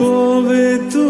corps et tout.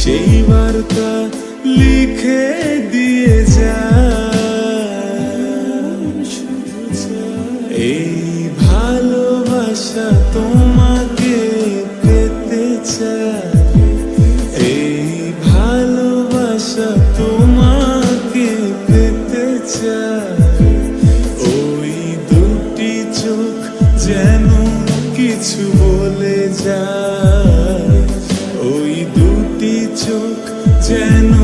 সেই বার্তা লিখে দিয়ে যা এই ভালোবাসা তোমাকে পেতে চায়। এই ভালোবাসা তোমাকে পেতে চায়। ওই দুটি চোখ যেন কিছু বলে যায়। চোখ যেন